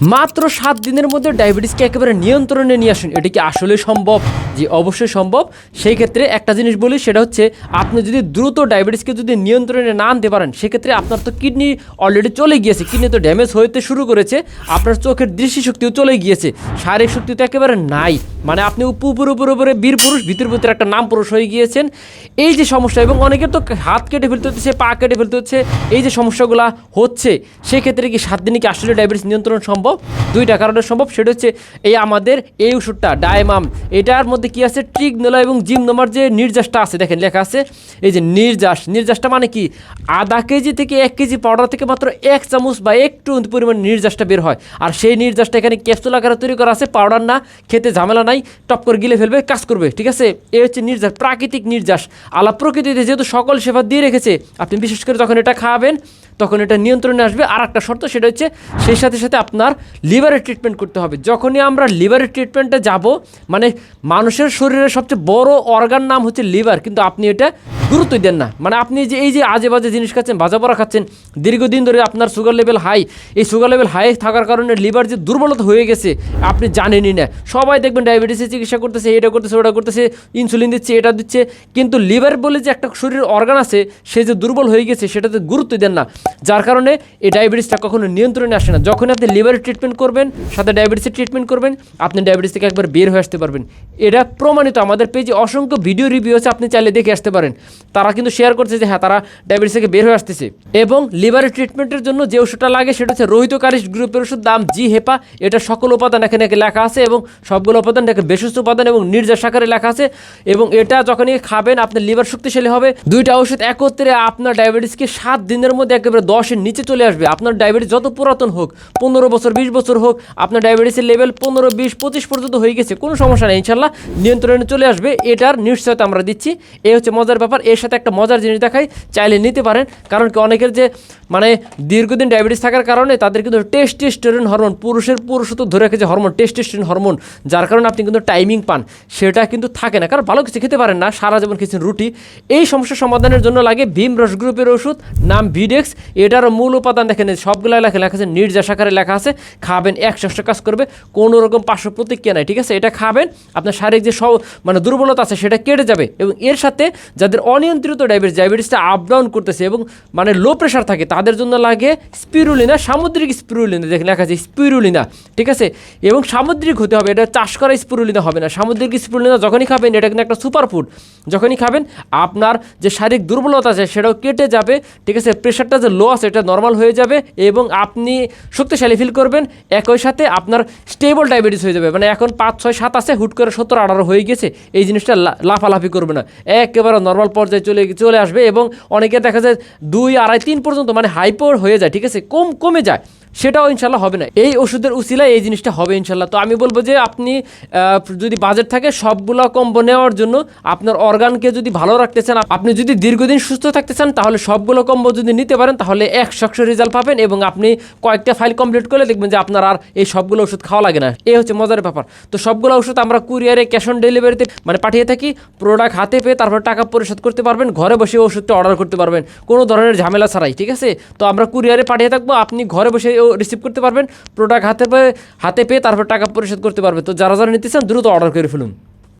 মাত্র সাত দিনের মধ্যে ডায়াবেটিসকে একেবারে নিয়ন্ত্রণে নিয়ে আসুন। এটা কি আসলে সম্ভব? যে অবশ্যই সম্ভব। সেই ক্ষেত্রে একটা জিনিস বলি, সেটা হচ্ছে আপনি যদি দ্রুত ডায়াবেটিসকে যদি নিয়ন্ত্রণে না আনতে পারেন, সেক্ষেত্রে আপনার তো কিডনি অলরেডি চলে গিয়েছে। কিডনি তো ড্যামেজ হতে শুরু করেছে। আপনার চোখের দৃষ্টিশক্তিও চলে গিয়েছে। শারীরিক শক্তি তো একেবারে নাই। মানে আপনি উপ- উপরে উপরে উপরে বীর পুরুষ, ভিতর ভিতরে একটা নাম পুরুষ হয়ে গিয়েছেন। এই যে সমস্যা, এবং অনেকের তো হাত কেটে ফেলতে হচ্ছে, পা কেটে ফেলতে হচ্ছে, এই যে সমস্যাগুলো হচ্ছে, সেক্ষেত্রে কি সাত দিনে কি আসলে ডায়াবেটিস নিয়ন্ত্রণ সম্ভব? দুইটা কারণে সম্ভব, সেটা হচ্ছে এই আমাদের এই ওষুধটা, ডায়মাম, এটার মধ্যে কি আছে? ট্রিগনোলা এবং জিম জিমনোমার যে নির্যাসটা আছে, দেখেন লেখা আছে, এই যে নির্যাস, নির্যাসটা মানে কি? আধা কেজি থেকে এক কেজি পাউডার থেকে মাত্র এক চামচ বা একটু পরিমাণ নির্যাসটা বের হয়। আর সেই নির্যাসটা এখানে ক্যাপসুল আকারে তৈরি করা আছে, পাউডার না, খেতে ঝামেলা নাই টপ করে গিলে ফেলবে, কাজ করবে, ঠিক আছে? এ হচ্ছে নির্যাস, প্রাকৃতিক নির্যাস। আলাপ প্রকৃতিতে যেহেতু সকল সেবা দিয়ে রেখেছে, আপনি বিশেষ করে যখন এটা খাওয়াবেন তখন এটা নিয়ন্ত্রণে আসবে। আর একটা শর্ত সেটা হচ্ছে, সেই সাথে সাথে আপনার লিভারের ট্রিটমেন্ট করতে হবে। যখনই আমরা লিভারের ট্রিটমেন্টে যাব মানে মানুষের শরীরের সবচেয়ে বড় অর্গান নাম হচ্ছে লিভার, কিন্তু আপনি এটা গুরুত্ব দেন না। মানে আপনি যে, এই যে আজে বাজে জিনিস খাচ্ছেন, ভাজা পড়া খাচ্ছেন, দীর্ঘদিন ধরে আপনার সুগার লেভেল হাই এই সুগার লেভেল হাই থাকার কারণে লিভার যে দুর্বলতা হয়ে গেছে, আপনি জানেনই না। সবাই দেখবেন ডায়াবেটিসের চিকিৎসা করতেছে, এটা করতেছে, ওটা করতেছে ইনসুলিন দিচ্ছে, এটা দিচ্ছে, কিন্তু লিভার বলে যে একটা শরীরের অর্গান আছে, সে যে দুর্বল হয়ে গেছে, সেটাতে গুরুত্ব দেন না। যার কারণে এই ডায়াবেটিসটা কখনো নিয়ন্ত্রণে আসে না। যখন আপনি লিভারের ট্রিটমেন্ট করবেন, সাথে ডায়াবেটিসের ট্রিটমেন্ট করবেন, আপনি ডায়াবেটিস থেকে একবার বের হয়ে আসতে পারবেন। এটা প্রমাণিত। আমাদের পেজে অসংখ্য ভিডিও রিভিউ আছে, আপনি চাইলে দেখে আসতে পারেন। তারা কিন্তু শেয়ার করছে যে হ্যাঁ তারা ডায়াবেটিস থেকে বের হয়ে আসতেছে। এবং লিভারের ট্রিটমেন্টের জন্য যে ওষুধটা লাগে, সেটা হচ্ছে রোহিত কারিশ গ্রুপের ওষুধ দাম জি হেপা এটা সকল উপাদান এখানে লেখা আছে এবং সবগুলো উপাদান এখানে বেসুস্থ উপাদান এবং নির্যাস আকারে লেখা আছে। এবং এটা যখনই খাবেন আপনার লিভার শক্তিশালী হবে। দুইটা ওষুধ একত্রে আপনার ডায়াবেটিসকে সাত দিনের মধ্যে একেবারে দশের নিচে চলে আসবে। আপনার ডায়াবেটিস যত পুরাতন হোক, পনেরো বছর, বিশ বছর হোক, আপনার ডায়াবেটিসের লেভেল পনেরো, বিশ, পঁচিশ পর্যন্ত হয়ে গেছে, কোনো সমস্যা নেই, ইনশাল্লাহ নিয়ন্ত্রণে চলে আসবে। এটার নিশ্চয়তা আমরা দিচ্ছি। এই হচ্ছে মজার ব্যাপার। এর সাথে একটা মজার জিনিস দেখাই, চাইলে নিতে পারেন। কারণ কি, অনেকের যে মানে দীর্ঘদিন ডায়াবেটিস থাকার কারণে তাদের কিন্তু টেস্টেস্টোরেন হরমোন পুরুষের পুরুষত্ব ধরে রেখেছে হরমোন টেস্টেস্টোরেন হরমোন যার কারণে আপনি কিন্তু টাইমিং পান। সেটা কিন্তু থাকে না। কারণ ভালো কিছু খেতে পারেন না, সারা জীবন খেয়েছেন রুটি। এই সমস্যা সমাধানের জন্য লাগে ভীম রস গ্রুপের ওষুধ, নাম ভিডেক্স। এটার মূল উপাদান দেখেন সবগুলো লেখা লেখা আছে নির্যাস আকারে লেখা আছে, খাবেন, একশো কাজ করবে, কোনো রকম পার্শ্ব প্রতিক্রিয়া নাই, ঠিক আছে? এটা খাবেন, আপনার শারীরিক যে সব মানে দুর্বলতা আছে, সেটা কেটে যাবে এবং এর সাথে যাদের অনিয়ন্ত্রিত ডায়াবেটিস ডায়াবেটিসটা আপ ডাউন করতেছে এবং মানে লো প্রেশার থাকে, তাদের জন্য লাগে স্পিরুলিনা সামুদ্রিক স্পিরুলিনা দেখে লেখা আছে স্পিরুলিনা ঠিক আছে? এবং সামুদ্রিক হতে হবে, এটা চাষ করা স্পিরুলিনা হবে না। সামুদ্রিক স্পিরুলিনা যখনই খাবেন, এটা কিন্তু একটা সুপার ফুড যখনই খাবেন, আপনার যে শারীরিক দুর্বলতা আছে, সেটাও কেটে যাবে, ঠিক আছে? প্রেশারটা যে লো আছে এটা নর্মাল হয়ে যাবে এবং আপনি শক্তিশালী ফিল করবেন। একই সাথে আপনার স্টেবল ডায়াবেটিস হয়ে যাবে। মানে এখন পাঁচ, ছয়, সাত আছে, হুট করে সত্তর আঠারো হয়ে গেছে। এই জিনিসটা লাফালাফি করবে না। একেবারে নর্মাল পর্যায়ে চলে চলে আসবে এবং অনেকে দেখা যায় দুই, আড়াই, তিন পর্যন্ত মানে হাইপোর হয়ে যায়, ঠিক আছে? কম, কমে যায়। সেটাও ইনশাল্লাহ হবে না। এই ওষুধের উচিলায় এই জিনিসটা হবে ইনশাল্লাহ। তো আমি বলব যে আপনি যদি বাজেট থাকে সবগুলো কম্বো নেওয়ার জন্য আপনার অর্গানকে যদি ভালো রাখতে চান, আপনি যদি দীর্ঘদিন সুস্থ থাকতে চান, তাহলে সবগুলো কম্বো যদি নিতে পারেন, তাহলে একশো একশো রেজাল্ট পাবেন এবং আপনি কয়েকটা ফাইল কমপ্লিট করলে দেখবেন যে আপনার আর এই সবগুলো ওষুধ খাওয়া লাগে না। এই হচ্ছে মজার ব্যাপার। তো সবগুলো ওষুধ আমরা কুরিয়ারে ক্যাশ অন ডেলিভারিতে মানে পাঠিয়ে থাকি প্রোডাক্ট হাতে পেয়ে তারপর টাকা পরিশোধ করতে পারবেন, ঘরে বসে ওষুধটা অর্ডার করতে পারবেন, কোনো ধরনের ঝামেলা ছাড়াই, ঠিক আছে? তো আমরা কুরিয়ারে পাঠিয়ে থাকব, আপনি ঘরে বসে রিসিভ করতে পারবেন প্রোডাক্ট হাতে পেয়ে হাতে পেয়ে তারপর টাকা পরিশোধ করতে পারবে। তো যারা যারা নিতে চান, দ্রুত অর্ডার করে ফেলুন।